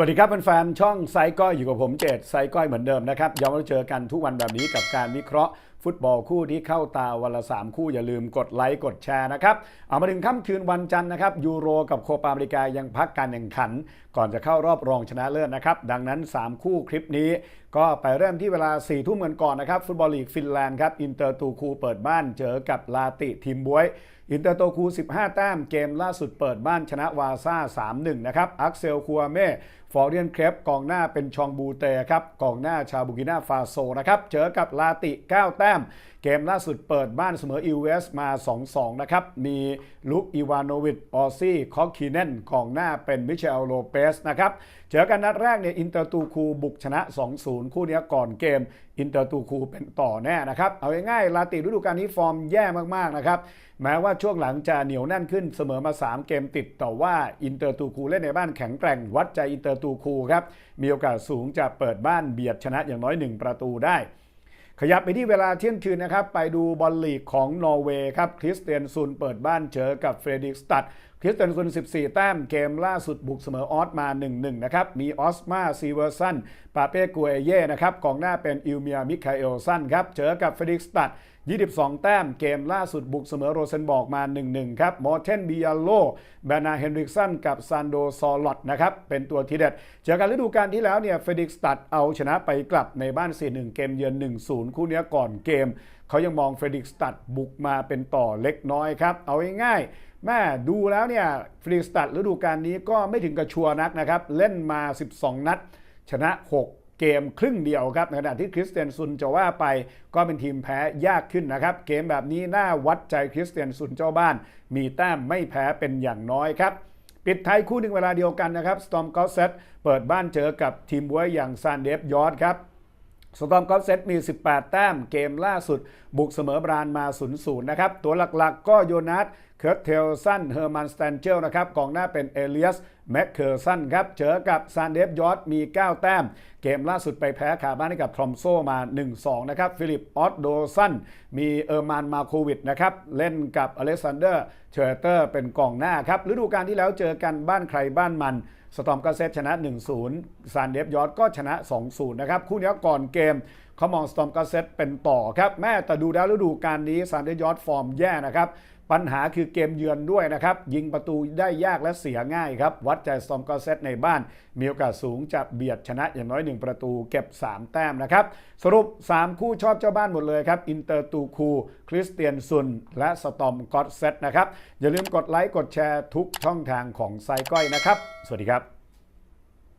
วัสดีครับแฟนๆช่องไซก้อยอยู่กับผมเจตไซก้อยเหมือนเดิมนะครับย้อนมาเจอกันทุกวันแบบนี้กับการวิเคราะห์ฟุตบอลคู่ที่เข้าตาวันละ 3 คู่อย่าลืมกดไลค์กดแชร์นะครับ เอามาถึงค่ำคืนวันจันทร์นะครับยูโรกับโคปาอเมริกายังพักการแข่งขัน ก่อนจะเข้ารอบรองชนะเลิศนะครับ ดังนั้น 3 คู่คลิปนี้ก็ไปเริ่มที่เวลา4ี่ทุ่มกันก่อนนะครับ ฟุตบอลลีกฟินแลนด์ครับ อินเตอร์ตูคูเปิดบ้านเจอกับลาติทีมบวย อินเตอร์โตคู 15 แต้มเกมล่าสุดเปิดบ้านชนะวาซ่า 3-1 นะครับอักเซลคัวเม่ฟอร์เรียนเครปกองหน้าเป็นชองบูเตครับกองหน้าชาวบุกินาฟาโซนะครับเจอกับลาติ 9 แต้มเกมล่าสุดเปิดบ้านเสมออิวเวสมา 2-2 นะครับ มีลุกอีวานโนวิชออซี่คอกคีเนนกองหน้าเป็นมิเชลโลเปสนะครับ เจอกันนัดแรกเนี่ยอินเตอร์ตูคูบุกชนะ 2-0 คู่นี้ก่อนเกม อินเตอร์ตูคูเป็นต่อแน่นะครับ เอาง่ายๆลาติฤดูกาลนี้ฟอร์มแย่มากๆนะครับแม้ว่าช่วงหลังจะเหนียวแน่นขึ้นเสมอมา 3 เกมติดแต่ว่าอินเตอร์ตูคูเล่นในบ้านแข็งแกร่งวัดใจอินเตอร์ตูคูครับมีโอกาสสูงจะเปิดบ้านเบียดชนะอย่างน้อย 1 ประตูได้ ขยับไปที่เวลาเที่ยงคืนนะครับ ไปดูบอลลีกของนอร์เวย์ครับคริสเตียนซุนเปิดบ้านเจอกับเฟรดิกสตัดคริสเตนซุน14 แต้มเกมล่าสุดบุกเสมอออสมา 1-1 นะครับ มีออสมาซีเวอร์สันปาเป้กัวเอเย่นะครับกองหน้าเป็นอิลเมียมิคาเอลสันครับเจอกับเฟรดิกสตัด 22 แต้มเกมล่าสุดบุกเสมอโรเซนบอกมา 1-1 ครับมอร์เทนบิยาโลแบนาเฮนริกสันกับซานโดซอลอตนะครับเป็นตัวทีเด็ด เจอกันฤดูกาลที่แล้วเนี่ยเฟรดิกสตัดเอาชนะไปกลับในบ้าน 4-1 เกมเยือน 1-0 คู่นี้ก่อนเกม เขายังมองเฟรดิกสตัดบุกมาเป็นต่อเล็กน้อยครับเอาง่ายแม่ดูแล้วเนี่ยฟรดิกสตัดฤดูกาลนี้ก็ไม่ถึงกระชัวนักนะครับ เล่นมา 12 นัด ชนะ 6 เกมครึ่งเดียวครับในขณะที่คริสเตียนซุนจะว่าไปก็เป็นทีมแพ้ยากขึ้นนะครับ เกมแบบนี้น่าวัดใจคริสเตียนซุนเจ้าบ้าน มีแต้มไม่แพ้เป็นอย่างน้อยครับปิดท้ายคู่หนึ่งเวลาเดียวกันนะครับสตอมกอลเซตเปิดบ้านเจอกับทีมบวยอย่างซานเดฟยอร์ดครับสตอมกอลเซตมี 18 แต้มเกมล่าสุด บุกเสมอบรานมา 0-0 นะครับ ตัวหลักๆก็โยนัสเคิร์ตเทลสันเฮอร์มันสแตนเจลนะครับกองหน้าเป็นเอเลียสแมคเคอร์สันครับเจอกับซานเดฟยอร์ดมี 9 แต้ม เกมล่าสุดไปแพ้ขาบ้านให้กับทรอมโซมา 1-2 นะครับ ฟิลิปออตโดสันมีเออร์มานมาโควิดนะครับ เล่นกับอเล็กซานเดอร์เชอร์เตอร์เป็นกองหน้าครับฤดูกาลที่แล้วเจอกันบ้านใครบ้านมันสตอมก็เซตชนะ 1-0 ซานเดฟยอร์ดก็ชนะ 2-0 นะครับ คู่นี้ก่อนเกมเขามองสตอมก็เซตเป็นต่อครับ แม่แต่ดูแล้วฤดูกาลนี้ซานเดฟยอร์ดฟอร์มแย่นะครับ ปัญหาคือเกมเยือนด้วยนะครับ ยิงประตูได้ยากและเสียง่ายครับ วัดใจสตอมกอเซตในบ้าน มีโอกาสสูงจะเบียดชนะอย่างน้อย 1 ประตูเก็บ 3 แต้มนะครับ สรุป 3 คู่ชอบเจ้าบ้านหมดเลยครับ อินเตอร์ตูคู คริสเตียนซุน และสตอมก็เซตนะครับ อย่าลืมกดไลค์กดแชร์ทุกช่องทางของไซก้อยนะครับ สวัสดีครับ